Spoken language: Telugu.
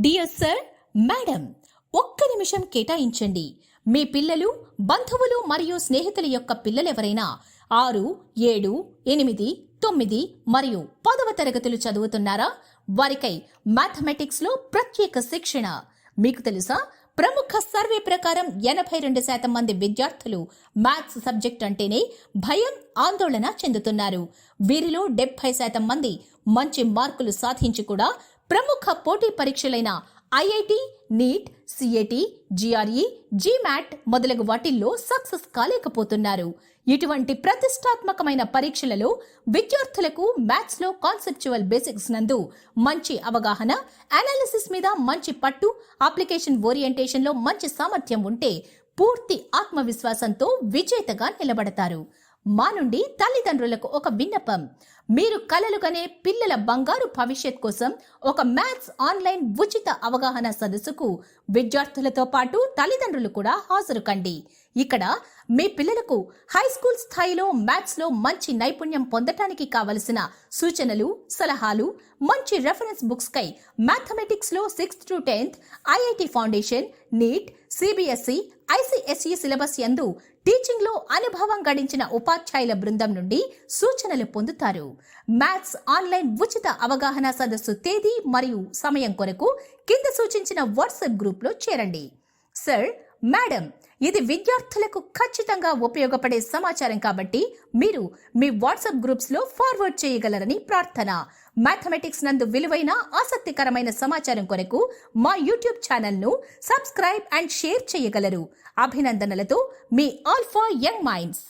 డియర్ సార్ మేడం ఒక్క నిమిషం కేటాయించండి. మీ పిల్లలు బంధువులు మరియు స్నేహితుల యొక్క పిల్లలెవరైనా ఆరు ఏడు ఎనిమిది తొమ్మిది మరియు పదవ తరగతులు చదువుతున్నారా? వారికై మ్యాథమెటిక్స్లో ప్రత్యేక శిక్షణ. మీకు తెలుసా? ప్రముఖ సర్వే ప్రకారం ఎనభై రెండు శాతం మంది విద్యార్థులు మ్యాథ్స్ సబ్జెక్ట్ అంటేనే భయం ఆందోళన చెందుతున్నారు. వీరిలో డెబ్బై శాతం మంది మంచి మార్కులు సాధించి కూడా ప్రముఖ పోటీ పరీక్షలైన IIT NEET CIT GRE GMAT మొదలగు వాటిల్లో సక్సెస్ కాలేకపోతున్నారు. ఇటువంటి ప్రతిష్టాత్మకమైన పరీక్షలలో విద్యార్థులకు మ్యాథ్స్లో కాన్సెప్చువల్ బేసిక్స్ నందు మంచి అవగాహన అనాలిసిస్ మీద మంచి పట్టు అప్లికేషన్ ఓరియంటేషన్లో మంచి సామర్థ్యం ఉంటే పూర్తి ఆత్మవిశ్వాసంతో విజేతగా నిలబడతారు. మా నుండి తల్లిదండ్రులకు ఒక విన్నపం. మీరు కలలు కనే పిల్లల బంగారు భవిష్యత్ కోసం ఒక మ్యాథ్స్ ఆన్లైన్ ఉచిత అవగాహన సదస్సుకు విద్యార్థులతో పాటు తల్లిదండ్రులు కూడా హాజరు కండి ఇక్కడ మీ పిల్లలకు హై స్కూల్ స్థాయిలో మ్యాథ్స్లో మంచి నైపుణ్యం పొందటానికి కావలసిన సూచనలు సలహాలు మంచి రెఫరెన్స్ బుక్స్కై మ్యాథమెటిక్స్లో sixth to tenth IIT foundation NEET CBSE ICSE syllabus యందు టీచింగ్లో అనుభవం గడించిన ఉపాధ్యాయుల బృందం నుండి సూచనలు పొందుతారు. మ్యాథ్స్ ఆన్లైన్ ఉచిత అవగాహన సదస్సు తేదీ మరియు సమయం కొరకు కింద సూచించిన వాట్సాప్ గ్రూప్లో చేరండి. సార్ మేడం ఇది విద్యార్థులకు ఖచ్చితంగా ఉపయోగపడే సమాచారం కాబట్టి మీరు మీ వాట్సాప్ గ్రూప్స్లో ఫార్వర్డ్ చేయగలరని ప్రార్థన. మ్యాథమెటిక్స్ నందు విలువైన ఆసక్తికరమైన సమాచారం కొరకు మా యూట్యూబ్ ఛానల్ను సబ్స్క్రైబ్ అండ్ షేర్ చేయగలరు. అభినందనలతో మీ ఆల్ఫా యంగ్ మైండ్స్.